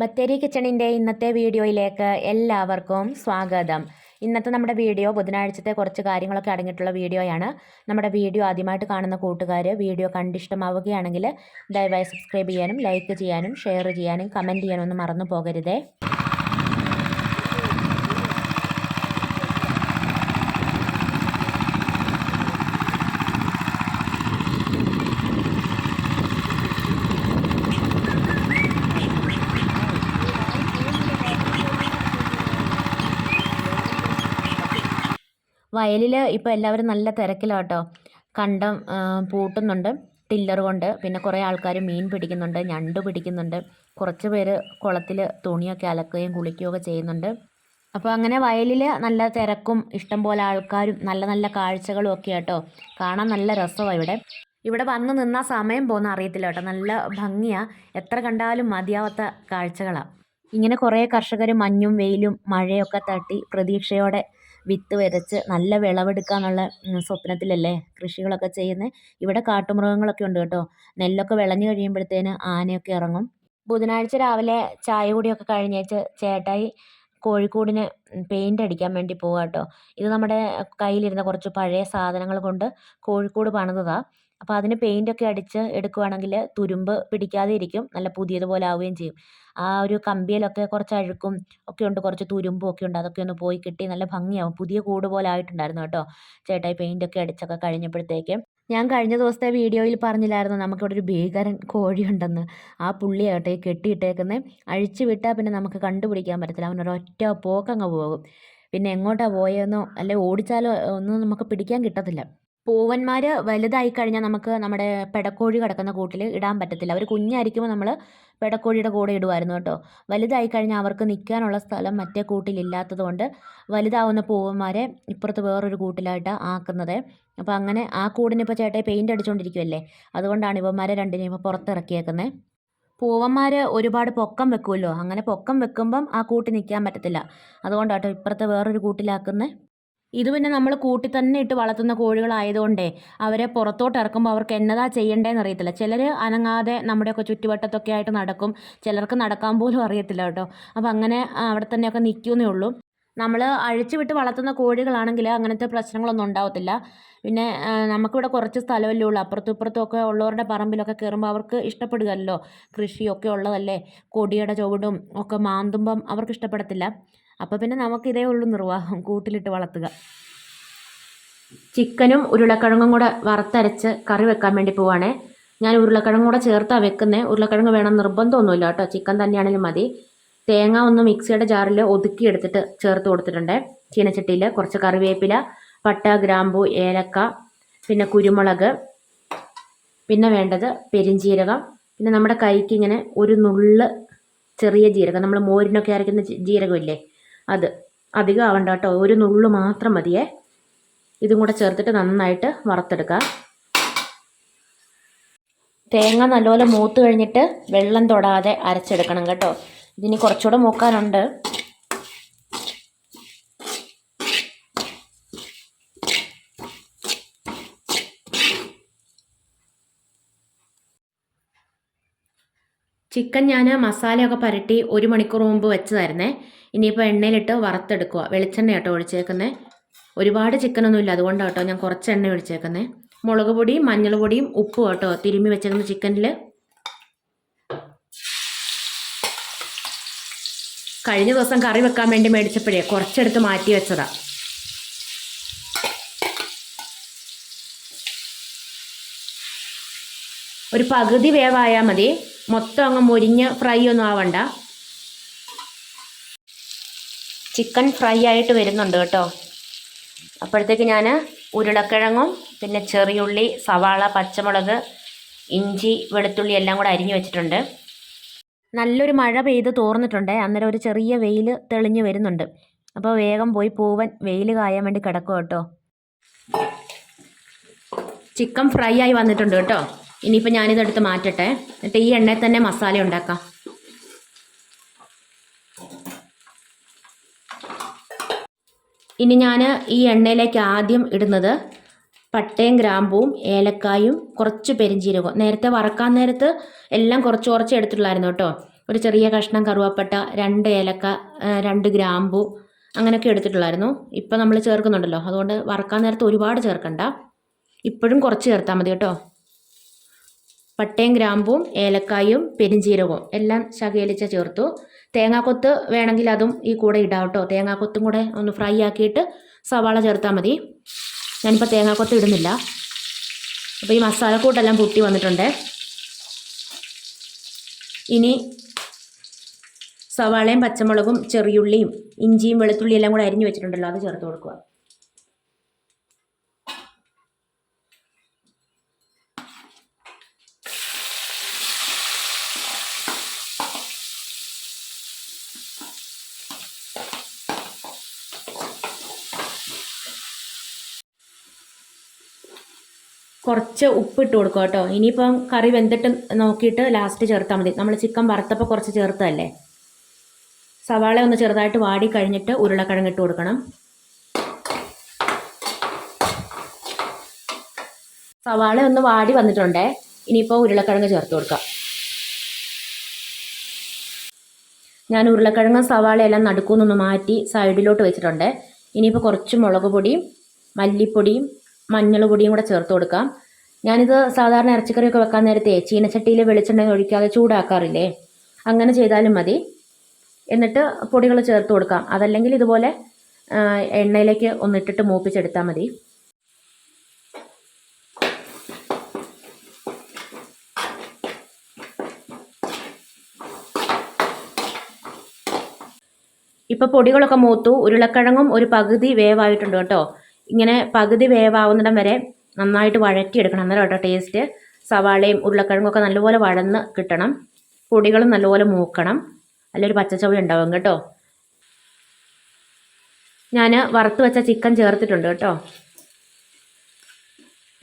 ബത്തേരി കിച്ചണിന്റെ ഇന്നത്തെ വീഡിയോയിലേക്ക് എല്ലാവർക്കും സ്വാഗതം. ഇന്നത്തെ നമ്മുടെ വീഡിയോ ബുധനാഴ്ചത്തെ കുറച്ച് കാര്യങ്ങളൊക്കെ അടങ്ങിയിട്ടുള്ള വീഡിയോയാണ്. നമ്മുടെ വീഡിയോ ആദ്യമായിട്ട് കാണുന്ന കൂട്ടുകാർ വീഡിയോ കണ്ടിഷ്ടമാവുകയാണെങ്കിൽ ദയവായി സബ്സ്ക്രൈബ് ചെയ്യാനും ലൈക്ക് ചെയ്യാനും ഷെയർ ചെയ്യാനും കമന്റ് ചെയ്യാനും ഒന്നും മറന്നു പോകരുതേ. വയലിൽ ഇപ്പോൾ എല്ലാവരും നല്ല തിരക്കിലാട്ടോ. കണ്ടം പൂട്ടുന്നുണ്ട്. ടില്ലർ കൊണ്ട്. പിന്നെ കുറേ ആൾക്കാർ മീൻ പിടിക്കുന്നുണ്ട് ഞണ്ട് പിടിക്കുന്നുണ്ട്. കുറച്ച് പേര് കുളത്തിൽ തുണിയൊക്കെ അലക്കുകയും കുളിക്കുകയൊക്കെ ചെയ്യുന്നുണ്ട്. അപ്പോൾ അങ്ങനെ വയലിൽ നല്ല തിരക്കും ഇഷ്ടം പോലെ ആൾക്കാരും നല്ല നല്ല കാഴ്ചകളും ഒക്കെ ആട്ടോ. കാണാൻ നല്ല രസമാണ് ഇവിടെ. ഇവിടെ വന്ന് നിന്നാൽ സമയം പോകുന്ന അറിയത്തില്ല കേട്ടോ. നല്ല ഭംഗിയാണ് എത്ര കണ്ടാലും മതിയാവാത്ത കാഴ്ചകളാണ് ഇങ്ങനെ കുറേ കർഷകർ മഞ്ഞും വെയിലും മഴയൊക്കെ തട്ടി പ്രതീക്ഷയോടെ വിത്ത് വിതച്ച് നല്ല വിളവെടുക്കാന്നുള്ള സ്വപ്നത്തിലല്ലേ കൃഷികളൊക്കെ ചെയ്യുന്നത് ഇവിടെ കാട്ടുമൃഗങ്ങളൊക്കെ ഉണ്ട് കേട്ടോ. നെല്ലൊക്കെ വിളഞ്ഞു കഴിയുമ്പോഴത്തേന് ആനയൊക്കെ ഇറങ്ങും. ബുധനാഴ്ച രാവിലെ ചായ കുടിയൊക്കെ കഴിഞ്ഞേച്ച് ചേട്ടായി കോഴിക്കൂടിന് പെയിന്റ് അടിക്കാൻ വേണ്ടി പോവുക കേട്ടോ ഇത് നമ്മുടെ കയ്യിലിരുന്ന കുറച്ച് പഴയ സാധനങ്ങൾ കൊണ്ട് കോഴിക്കൂട് പണിതതാണ് അപ്പോൾ അതിന് പെയിന്റൊക്കെ അടിച്ച് എടുക്കുവാണെങ്കിൽ തുരുമ്പ് പിടിക്കാതെ ഇരിക്കും നല്ല പുതിയതുപോലെ ആവുകയും ചെയ്യും. ആ ഒരു കമ്പിയിലൊക്കെ കുറച്ച് അഴുക്കും ഒക്കെ ഉണ്ട് കുറച്ച് തുരുമ്പും ഒക്കെ ഉണ്ട് അതൊക്കെ ഒന്ന് പോയി കിട്ടി നല്ല ഭംഗിയാവും. പുതിയ കൂട് പോലെ ആയിട്ടുണ്ടായിരുന്നു കേട്ടോ. ചേട്ടായി പെയിന്റൊക്കെ അടിച്ചൊക്കെ കഴിഞ്ഞപ്പോഴത്തേക്ക്. ഞാൻ കഴിഞ്ഞ ദിവസത്തെ വീഡിയോയിൽ പറഞ്ഞില്ലായിരുന്നു നമുക്കിവിടെ ഒരു ഭീകരൻ കോഴിയുണ്ടെന്ന്. ആ പുള്ളിയാട്ടെ കെട്ടിയിട്ടേക്കുന്നത് അഴിച്ചു വിട്ടാൽ പിന്നെ നമുക്ക് കണ്ടുപിടിക്കാൻ പറ്റത്തില്ല. അവനൊരു ഒറ്റ പോക്കങ്ങ് പോകും. പിന്നെ എങ്ങോട്ടാണ് പോയതെന്നോ അല്ലെ ഓടിച്ചാലോ ഒന്നും നമുക്ക് പിടിക്കാൻ കിട്ടത്തില്ല. പൂവന്മാർ വലുതായി കഴിഞ്ഞാൽ നമുക്ക് നമ്മുടെ പെടക്കോഴി കിടക്കുന്ന കൂട്ടിൽ ഇടാൻ പറ്റത്തില്ല. അവർ കുഞ്ഞായിരിക്കുമ്പോൾ നമ്മൾ പെടക്കോഴിയുടെ കൂടെ ഇടുമായിരുന്നു കേട്ടോ. വലുതായി കഴിഞ്ഞാൽ അവർക്ക് നിൽക്കാനുള്ള സ്ഥലം മറ്റേ കൂട്ടിലില്ലാത്തത് കൊണ്ട് വലുതാവുന്ന പൂവന്മാരെ ഇപ്പുറത്ത് വേറൊരു കൂട്ടിലായിട്ട് ആക്കുന്നത്. അപ്പോൾ അങ്ങനെ ആ കൂടിന് ഇപ്പോൾ ചേട്ടായി അടിച്ചുകൊണ്ടിരിക്കുമല്ലേ അതുകൊണ്ടാണ് ഇവന്മാരെ രണ്ടിനെയും ഇപ്പോൾ പുറത്തിറക്കിയേക്കുന്നത് പൂവന്മാർ ഒരുപാട് പൊക്കം വെക്കുമല്ലോ അങ്ങനെ പൊക്കം വെക്കുമ്പം ആ കൂട്ടി നിൽക്കാൻ പറ്റത്തില്ല. അതുകൊണ്ടാട്ടോ ഇപ്പുറത്തെ വേറൊരു കൂട്ടിലാക്കുന്നത് ഇത് പിന്നെ നമ്മൾ കൂട്ടി തന്നെ ഇട്ട് വളർത്തുന്ന കോഴികളായതുകൊണ്ടേ അവരെ പുറത്തോട്ട് ഇറക്കുമ്പോൾ അവർക്ക് എന്നതാ ചെയ്യേണ്ടതെന്ന് അറിയത്തില്ല. ചിലർ അനങ്ങാതെ നമ്മുടെയൊക്കെ ചുറ്റുവട്ടത്തൊക്കെ ആയിട്ട് നടക്കും. ചിലർക്ക് നടക്കാൻ പോലും അറിയത്തില്ല കേട്ടോ. അപ്പോൾ അങ്ങനെ അവിടെ തന്നെയൊക്കെ നിൽക്കുന്നേ ഉള്ളൂ. നമ്മൾ അഴിച്ചു വിട്ട് വളർത്തുന്ന കോഴികളാണെങ്കിൽ അങ്ങനത്തെ പ്രശ്നങ്ങളൊന്നും ഉണ്ടാവത്തില്ല. പിന്നെ നമുക്കിവിടെ കുറച്ച് സ്ഥലമല്ലേ ഉള്ളൂ. അപ്പുറത്തും ഇപ്പുറത്തും ഒക്കെ ഉള്ളവരുടെ പറമ്പിലൊക്കെ കയറുമ്പോൾ അവർക്ക് ഇഷ്ടപ്പെടുകയല്ലോ. കൃഷിയൊക്കെ ഉള്ളതല്ലേ. കൊടിയുടെ ചുവടും ഒക്കെ മാന്തുമ്പം അവർക്ക് ഇഷ്ടപ്പെടത്തില്ല. അപ്പോൾ പിന്നെ നമുക്കിതേ ഉള്ളൂ നിർവാഹം. കൂട്ടിലിട്ട് വളർത്തുക. ചിക്കനും ഉരുളക്കിഴങ്ങും കൂടെ വറുത്തരച്ച് കറി വെക്കാൻ വേണ്ടി പോവാണേ. ഞാൻ ഉരുളക്കിഴങ്ങ് കൂടെ ചേർത്താണ് വെക്കുന്നത് ഉരുളക്കിഴങ്ങ് വേണം നിർബന്ധമൊന്നുമില്ല കേട്ടോ. ചിക്കൻ തന്നെയാണെങ്കിലും മതി. തേങ്ങ ഒന്ന് മിക്സിയുടെ ജാറിൽ ഒതുക്കി എടുത്തിട്ട് ചേർത്ത് കൊടുത്തിട്ടുണ്ട്. ചീനച്ചട്ടിയിൽ കുറച്ച് കറിവേപ്പില പട്ട ഗ്രാമ്പു ഏലക്ക പിന്നെ കുരുമുളക് പിന്നെ വേണ്ടത് പെരിഞ്ജീരകം പിന്നെ നമ്മുടെ കൈക്ക് ഇങ്ങനെ ഒരു നുള്ള് ചെറിയ ജീരകം. നമ്മൾ മോരിനൊക്കെ അരയ്ക്കുന്ന ജീരകമില്ലേ? അത് അധികം ആവണ്ട കേട്ടോ ഒരു നുള്ളു മാത്രം മതിയേ. ഇതും കൂടെ ചേർത്തിട്ട് നന്നായിട്ട് വറുത്തെടുക്കുക തേങ്ങ നല്ലപോലെ മൂത്ത് കഴിഞ്ഞിട്ട് വെള്ളം തൊടാതെ അരച്ചെടുക്കണം കേട്ടോ. ഇതിന് കുറച്ചുകൂടെ മൂക്കാനുണ്ട്. ചിക്കൻ ഞാൻ മസാലയൊക്കെ പുരട്ടി ഒരു മണിക്കൂർ മുമ്പ് വെച്ചതായിരുന്നേ. ഇനിയിപ്പോൾ എണ്ണയിലിട്ട് വറുത്തെടുക്കുക വെളിച്ചെണ്ണ കേട്ടോ ഒഴിച്ചേക്കുന്നത് ഒരുപാട് ചിക്കനൊന്നുമില്ല അതുകൊണ്ടാണ് കേട്ടോ ഞാൻ കുറച്ച് എണ്ണ ഒഴിച്ചേക്കുന്നത് മുളക് പൊടിയും മഞ്ഞൾ പൊടിയും ഉപ്പും കേട്ടോ തിരുമ്മി വെച്ചേക്കുന്ന ചിക്കനിൽ കഴിഞ്ഞ ദിവസം കറി വെക്കാൻ വേണ്ടി മേടിച്ചപ്പോഴേ കുറച്ചെടുത്ത് മാറ്റി വെച്ചതാണ് ഒരു പകുതി വേവായാൽ മതി. മൊത്തം അങ്ങ് മുരിഞ്ഞ് ഫ്രൈ ഒന്നും ആവണ്ട. ചിക്കൻ ഫ്രൈ ആയിട്ട് വരുന്നുണ്ട് കേട്ടോ. അപ്പോഴത്തേക്ക് ഞാൻ ഉരുളക്കിഴങ്ങും പിന്നെ ചെറിയുള്ളി സവാള പച്ചമുളക് ഇഞ്ചി വെളുത്തുള്ളി എല്ലാം കൂടെ അരിഞ്ഞു വെച്ചിട്ടുണ്ട്. നല്ലൊരു മഴ പെയ്ത് തോർന്നിട്ടുണ്ട്. അന്നേരം ഒരു ചെറിയ വെയിൽ തെളിഞ്ഞു വരുന്നുണ്ട്. അപ്പോൾ വേഗം പോയി പൂവൻ വെയിൽ കായാൻ വേണ്ടി കിടക്കും കേട്ടോ. ചിക്കൻ ഫ്രൈ ആയി വന്നിട്ടുണ്ട് കേട്ടോ. ഇനിയിപ്പോൾ ഞാനിതെടുത്ത് മാറ്റട്ടെ. എന്നിട്ട് ഈ എണ്ണയിൽ തന്നെ മസാല ഉണ്ടാക്കാം. ഇനി ഞാൻ ഈ എണ്ണയിലേക്ക് ആദ്യം ഇടുന്നത് പട്ടയും ഗ്രാമ്പൂവും ഏലക്കായും കുറച്ച് പെരിഞ്ചീരകവും. നേരത്തെ വറക്കാൻ നേരത്ത് എല്ലാം കുറച്ച് കുറച്ച് എടുത്തിട്ടുള്ളായിരുന്നു കേട്ടോ. ഒരു ചെറിയ കഷ്ണം കറുവാപ്പട്ട രണ്ട് ഏലക്ക രണ്ട് ഗ്രാമ്പു അങ്ങനെയൊക്കെ എടുത്തിട്ടുള്ളായിരുന്നു. ഇപ്പം നമ്മൾ ചേർക്കുന്നുണ്ടല്ലോ. അതുകൊണ്ട് വറക്കാൻ നേരത്ത് ഒരുപാട് ചേർക്കണ്ട. ഇപ്പോഴും കുറച്ച് ചേർത്താൽ മതി കേട്ടോ. പട്ടയും ഗ്രാമ്പും ഏലക്കായും പെരിഞ്ചീരകവും എല്ലാം ശകയിലിച്ച ചേർത്തു. തേങ്ങാക്കൊത്ത് വേണമെങ്കിൽ അതും ഈ കൂടെ ഇടാം കേട്ടോ. തേങ്ങാക്കൊത്തും കൂടെ ഒന്ന് ഫ്രൈ ആക്കിയിട്ട് സവാള ചേർത്താൽ മതി. ഞാനിപ്പോൾ തേങ്ങാക്കൊത്ത് ഇടുന്നില്ല. അപ്പോൾ ഈ മസാലക്കൂട്ടെല്ലാം പൊട്ടി വന്നിട്ടുണ്ട്. ഇനി സവാളയും പച്ചമുളകും ചെറിയുള്ളിയും ഇഞ്ചിയും വെളുത്തുള്ളിയും എല്ലാം കൂടെ അരിഞ്ഞു വെച്ചിട്ടുണ്ടല്ലോ അത് ചേർത്ത് കൊടുക്കുക. കുറച്ച് ഉപ്പ് ഇട്ട് കൊടുക്കുക കേട്ടോ. ഇനിയിപ്പം കറി വെന്തിട്ട് നോക്കിയിട്ട് ലാസ്റ്റ് ചേർത്താൽ മതി. നമ്മൾ ചിക്കൻ വറുത്തപ്പോൾ കുറച്ച് ചേർത്തതല്ലേ? സവാള ഒന്ന് ചെറുതായിട്ട് വാടി കഴിഞ്ഞിട്ട് ഉരുളക്കിഴങ്ങ് ഇട്ട് കൊടുക്കണം. സവാള ഒന്ന് വാടി വന്നിട്ടുണ്ടേ. ഇനിയിപ്പോൾ ഉരുളക്കിഴങ്ങ് ചേർത്ത് കൊടുക്കാം. ഞാൻ ഉരുളക്കിഴങ്ങും സവാളയെല്ലാം നടുക്കൂന്നൊന്ന് മാറ്റി സൈഡിലോട്ട് വെച്ചിട്ടുണ്ട്. ഇനിയിപ്പോൾ കുറച്ച് മുളക് പൊടിയും മല്ലിപ്പൊടിയും മഞ്ഞൾ പൊടിയും കൂടെ ചേർത്ത് കൊടുക്കാം. ഞാനിത് സാധാരണ ഇറച്ചിക്കറിയൊക്കെ വെക്കാൻ നേരത്തെ ചീനച്ചട്ടിയിൽ വെളിച്ചെണ്ണ ഒഴിക്കാതെ ചൂടാക്കാറില്ലേ? അങ്ങനെ ചെയ്താലും മതി. എന്നിട്ട് പൊടികൾ ചേർത്ത് കൊടുക്കാം. അതല്ലെങ്കിൽ ഇതുപോലെ എണ്ണയിലേക്ക് ഒന്നിട്ടിട്ട് മൂപ്പിച്ചെടുത്താൽ മതി. ഇപ്പോൾ പൊടികളൊക്കെ മൂത്തു. ഉരുളക്കിഴങ്ങും ഒരു പകുതി വേവായിട്ടുണ്ട് കേട്ടോ. ഇങ്ങനെ പകുതി വേവാവുന്നിടം വരെ നന്നായിട്ട് വഴറ്റിയെടുക്കണം. അന്നേരം കേട്ടോ ടേസ്റ്റ് സവാളയും ഉരുളക്കിഴങ്ങൊക്കെ നല്ലപോലെ വഴന്ന് കിട്ടണം. പൊടികളും നല്ലപോലെ മൂക്കണം. അല്ലൊരു പച്ചച്ചവി ഉണ്ടാവും കേട്ടോ. ഞാൻ വറുത്ത് വെച്ച ചിക്കൻ ചേർത്തിട്ടുണ്ട് കേട്ടോ.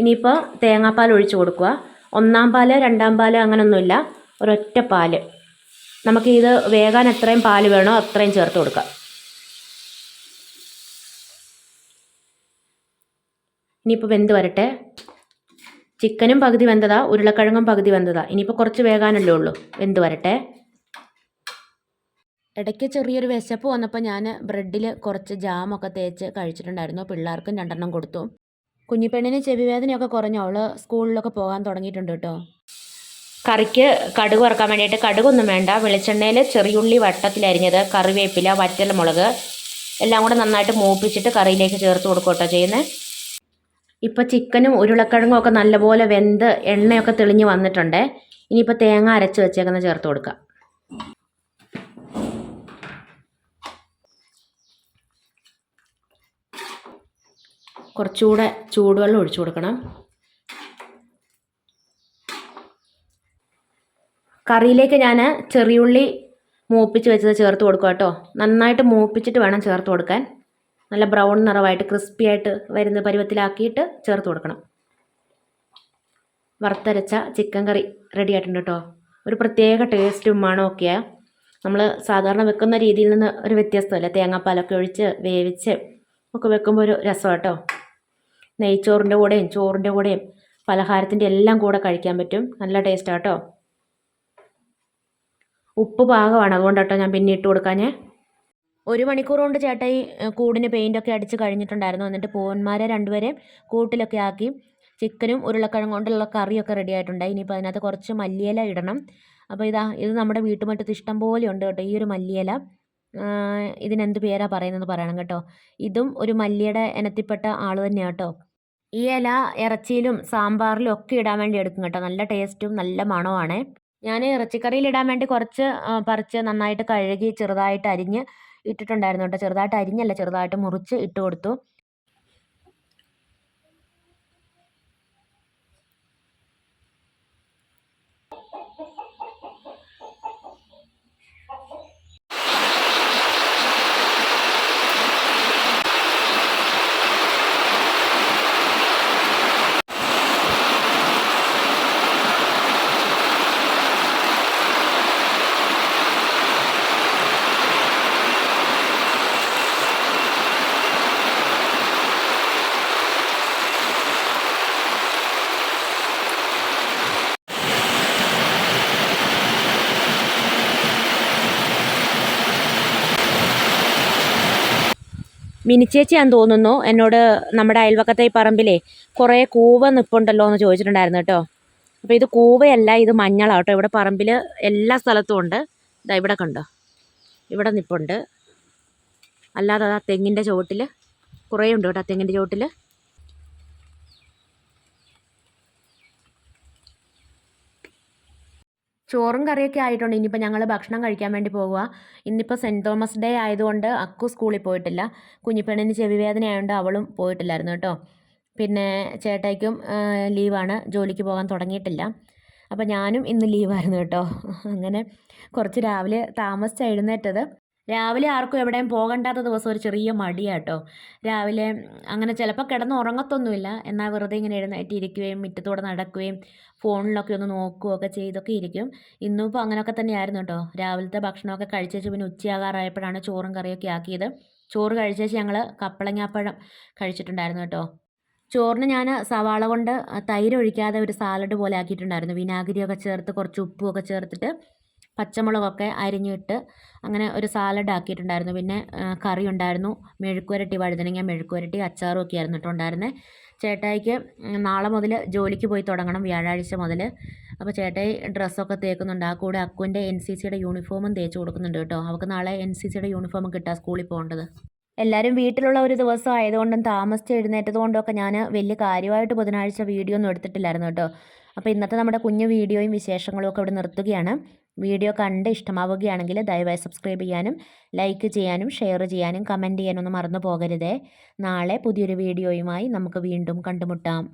ഇനിയിപ്പോൾ തേങ്ങാപ്പാൽ ഒഴിച്ച് കൊടുക്കുക. ഒന്നാം പാൽ രണ്ടാം പാൽ അങ്ങനെയൊന്നുമില്ല ഒരൊറ്റ പാൽ. നമുക്ക് ഇത് വേകാൻ എത്രയും പാൽ വേണോ അത്രയും ചേർത്ത് കൊടുക്കാം. ഇനിയിപ്പോൾ വെന്ത് വരട്ടെ. ചിക്കനും പകുതി വെന്തതാ ഉരുളക്കിഴങ്ങും പകുതി വെന്തതാ. ഇനിയിപ്പോൾ കുറച്ച് വേകാനല്ലേ ഉള്ളൂ. വെന്ത് വരട്ടെ. ഇടയ്ക്ക് ചെറിയൊരു വിശപ്പ് വന്നപ്പോൾ ഞാൻ ബ്രെഡിൽ കുറച്ച് ജാമൊക്കെ തേച്ച് കഴിച്ചിട്ടുണ്ടായിരുന്നു. പിള്ളേർക്കും രണ്ടെണ്ണം കൊടുത്തു. കുഞ്ഞിപ്പെണ്ണിന് ചെവി വേദനയൊക്കെ കുറഞ്ഞു. അവൾ സ്കൂളിലൊക്കെ പോകാൻ തുടങ്ങിയിട്ടുണ്ട് കേട്ടോ. കറിക്ക് കടുക് വറക്കാൻ വേണ്ടിയിട്ട് കടുകൊന്നും വേണ്ട. വെളിച്ചെണ്ണയിൽ ചെറിയുള്ളി വട്ടത്തിലരിഞ്ഞത് കറിവേപ്പില വറ്റൽ മുളക് എല്ലാം കൂടെ നന്നായിട്ട് മൂപ്പിച്ചിട്ട് കറിയിലേക്ക് ചേർത്ത് കൊടുക്കുക കേട്ടോ ചെയ്യുന്നത് ഇപ്പോൾ ചിക്കനും ഉരുളക്കിഴങ്ങും ഒക്കെ നല്ലപോലെ വെന്ത് എണ്ണയൊക്കെ തെളിഞ്ഞ് വന്നിട്ടുണ്ട്. ഇനിയിപ്പോൾ തേങ്ങ അരച്ച് വെച്ചേക്കുന്ന ചേർത്ത് കൊടുക്കാം. കുറച്ചുകൂടെ ചൂടുവെള്ളം ഒഴിച്ചു കൊടുക്കണം. കറിയിലേക്ക് ഞാൻ ചെറിയുള്ളി മൂപ്പിച്ച് വെച്ചത് ചേർത്ത് കൊടുക്കുക കേട്ടോ നന്നായിട്ട് മൂപ്പിച്ചിട്ട് വേണം ചേർത്ത് കൊടുക്കാൻ. നല്ല ബ്രൗൺ നിറമായിട്ട് ക്രിസ്പി ആയിട്ട് വരുന്ന പരുവത്തിലാക്കിയിട്ട് ചേർത്ത് കൊടുക്കണം. വറുത്തരച്ച ചിക്കൻ കറി റെഡി ആയിട്ടുണ്ട് കേട്ടോ ഒരു പ്രത്യേക ടേസ്റ്റും മണമൊക്കെയാണ് നമ്മൾ സാധാരണ വെക്കുന്ന രീതിയിൽ നിന്ന് ഒരു വ്യത്യസ്തമല്ല? തേങ്ങാപ്പാലൊക്കെ ഒഴിച്ച് വേവിച്ച് ഒക്കെ വെക്കുമ്പോൾ ഒരു രസം കേട്ടോ നെയ്ച്ചോറിന്റെ കൂടെയും ചോറിന്റെ കൂടെയും പലഹാരത്തിന്റെ എല്ലാം കൂടെ കഴിക്കാൻ പറ്റും. നല്ല ടേസ്റ്റാണ് കേട്ടോ ഉപ്പ് പാകമാണ്. അതുകൊണ്ടാട്ടോ ഞാൻ പിന്നെ ഇട്ട് കൊടുക്കാഞ്ഞേ. ഒരു മണിക്കൂർ കൊണ്ട് ചേട്ടായി കൂടിന് പെയിന്റൊക്കെ അടിച്ച് കഴിഞ്ഞിട്ടുണ്ടായിരുന്നു. എന്നിട്ട് പൂവന്മാരെ രണ്ടുപേരെയും കൂട്ടിലൊക്കെ ആക്കി ചിക്കനും ഉരുളക്കിഴങ്ങ് കൊണ്ടുള്ള കറിയൊക്കെ റെഡി ആയിട്ടുണ്ട്. ഇനിയിപ്പോൾ അതിനകത്ത് കുറച്ച് മല്ലിയില ഇടണം. അപ്പോൾ ഇതാ ഇത് നമ്മുടെ വീട്ടുമുറ്റത്ത് ഇഷ്ടം പോലെ ഉണ്ട് കേട്ടോ ഈ ഒരു മല്ലിയില. ഇതിനെന്ത് പേരാ പറയുന്നതെന്ന് പറയണം കേട്ടോ. ഇതും ഒരു മല്ലിയുടെ ഇനത്തിൽപ്പെട്ട ആൾ തന്നെയാണ് കേട്ടോ. ഈ ഇല ഇറച്ചിയിലും സാമ്പാറിലും ഒക്കെ ഇടാൻ വേണ്ടി എടുക്കും കേട്ടോ. നല്ല ടേസ്റ്റും നല്ല മണവുമാണ്. ഞാൻ ഇറച്ചിക്കറിയിൽ ഇടാൻ വേണ്ടി കുറച്ച് പറിച്ച് നന്നായിട്ട് കഴുകി ചെറുതായിട്ട് അരിഞ്ഞ് ഇട്ടിട്ടുണ്ടായിരുന്നു കേട്ടോ. ചെറുതായിട്ട് അരിഞ്ഞല്ല ചെറുതായിട്ട് മുറിച്ച് ഇട്ട് കൊടുത്തു. മിനിച്ചേച്ചിയാന്ന് തോന്നുന്നു. എന്നോട് നമ്മുടെ അയൽവക്കത്തെ ഈ പറമ്പിലേ കുറേ കൂവ നിപ്പുണ്ടല്ലോ എന്ന് ചോദിച്ചിട്ടുണ്ടായിരുന്നു കേട്ടോ. അപ്പോൾ ഇത് കൂവയല്ല ഇത് മഞ്ഞളാണ് കേട്ടോ. ഇവിടെ പറമ്പിൽ എല്ലാ സ്ഥലത്തും ഉണ്ട്. ഇതാ ഇവിടെ കണ്ടോ? ഇവിടെ നിപ്പുണ്ട്. അല്ലാതെ ആ തെങ്ങിന്റെ ചുവട്ടിൽ കുറേ ഉണ്ട് കേട്ടോ ആ തെങ്ങിന്റെ ചുവട്ടിൽ ചോറും കറിയൊക്കെ ആയിട്ടുണ്ട്. ഇനിയിപ്പോൾ ഞങ്ങൾ ഭക്ഷണം കഴിക്കാൻ വേണ്ടി പോകുക ഇന്നിപ്പോൾ സെന്റ് തോമസ് ഡേ ആയതുകൊണ്ട് അക്കു സ്കൂളിൽ പോയിട്ടില്ല. കുഞ്ഞിപ്പെണ്ണിന് ചെവി വേദന ആയതുകൊണ്ട് അവളും പോയിട്ടില്ലായിരുന്നു കേട്ടോ. പിന്നെ ചേട്ടായിക്കും ലീവാണ്. ജോലിക്ക് പോകാൻ തുടങ്ങിയിട്ടില്ല. അപ്പോൾ ഞാനും ഇന്ന് ലീവായിരുന്നു കേട്ടോ. അങ്ങനെ കുറച്ച് രാവിലെ താമസിച്ചാണ് എഴുന്നേറ്റത്. രാവിലെ ആർക്കും എവിടെയും പോകണ്ടാത്ത ദിവസം ഒരു ചെറിയ മടിയാട്ടോ. രാവിലെ അങ്ങനെ ചിലപ്പോൾ കിടന്ന് ഉറങ്ങത്തൊന്നുമില്ല. എന്നാൽ വെറുതെ ഇങ്ങനെ എഴുന്നേറ്റ് ഇരിക്കുകയും മുറ്റത്തൂടെ നടക്കുകയും ഫോണിലൊക്കെ ഒന്ന് നോക്കുകയൊക്കെ ചെയ്തൊക്കെ ഇരിക്കും. ഇന്നിപ്പോൾ അങ്ങനെയൊക്കെ തന്നെയായിരുന്നു കേട്ടോ. രാവിലത്തെ ഭക്ഷണമൊക്കെ കഴിച്ചേച്ച് പിന്നെ ഉച്ചയാകാറായപ്പോഴാണ് ചോറും കറിയൊക്കെ ആക്കിയത്. ചോറ് കഴിച്ചേച്ച് ഞങ്ങൾ കപ്പളങ്ങാപ്പഴം കഴിച്ചിട്ടുണ്ടായിരുന്നു കേട്ടോ. ചോറിന് ഞാൻ സവാള കൊണ്ട് തൈര് ഒഴിക്കാതെ ഒരു സാലഡ് പോലെ ആക്കിയിട്ടുണ്ടായിരുന്നു. വിനാഗിരിയൊക്കെ ചേർത്ത് കുറച്ച് ഉപ്പുമൊക്കെ ചേർത്തിട്ട് പച്ചമുളകൊക്കെ അരിഞ്ഞിട്ട് അങ്ങനെ ഒരു സാലഡ് ആക്കിയിട്ടുണ്ടായിരുന്നു. പിന്നെ കറി ഉണ്ടായിരുന്നു മെഴുക്കുവരട്ടി വഴുതനങ്ങ മെഴുക്കുവരട്ടി അച്ചാറും ഒക്കെ ആയിരുന്നു കേട്ടോ ഉണ്ടായിരുന്നത് ചേട്ടായിക്ക് നാളെ മുതൽ ജോലിക്ക് പോയി തുടങ്ങണം വ്യാഴാഴ്ച മുതൽ. അപ്പോൾ ചേട്ടായി ഡ്രസ്സൊക്കെ തേക്കുന്നുണ്ട്. ആ കൂടെ അക്കുവിന്റെ എൻ സി സിയുടെ യൂണിഫോമും തേച്ച് കൊടുക്കുന്നുണ്ട് കേട്ടോ. അവൾക്ക് നാളെ എൻ സി സിയുടെ യൂണിഫോം കിട്ടുക സ്കൂളിൽ പോകേണ്ടത്. എല്ലാവരും വീട്ടിലുള്ള ഒരു ദിവസം ആയതുകൊണ്ടും താമസിച്ച് എഴുന്നേറ്റത് കൊണ്ടൊക്കെ ഞാൻ വലിയ കാര്യമായിട്ട് ബുധനാഴ്ച വീഡിയോ ഒന്നും എടുത്തിട്ടില്ലായിരുന്നു കേട്ടോ. അപ്പോൾ ഇന്നത്തെ നമ്മുടെ കുഞ്ഞു വീഡിയോയും വിശേഷങ്ങളും ഒക്കെ ഇവിടെ നിർത്തുകയാണ്. വീഡിയോ കണ്ട് ഇഷ്ടമാവുകയാണെങ്കിൽ ദയവായി സബ്സ്ക്രൈബ് ചെയ്യാനും ലൈക്ക് ചെയ്യാനും ഷെയർ ചെയ്യാനും കമന്റ് ചെയ്യാനൊന്നും മറന്നു പോകരുതേ. നാളെ പുതിയൊരു വീഡിയോയുമായി നമുക്ക് വീണ്ടും കണ്ടുമുട്ടാം.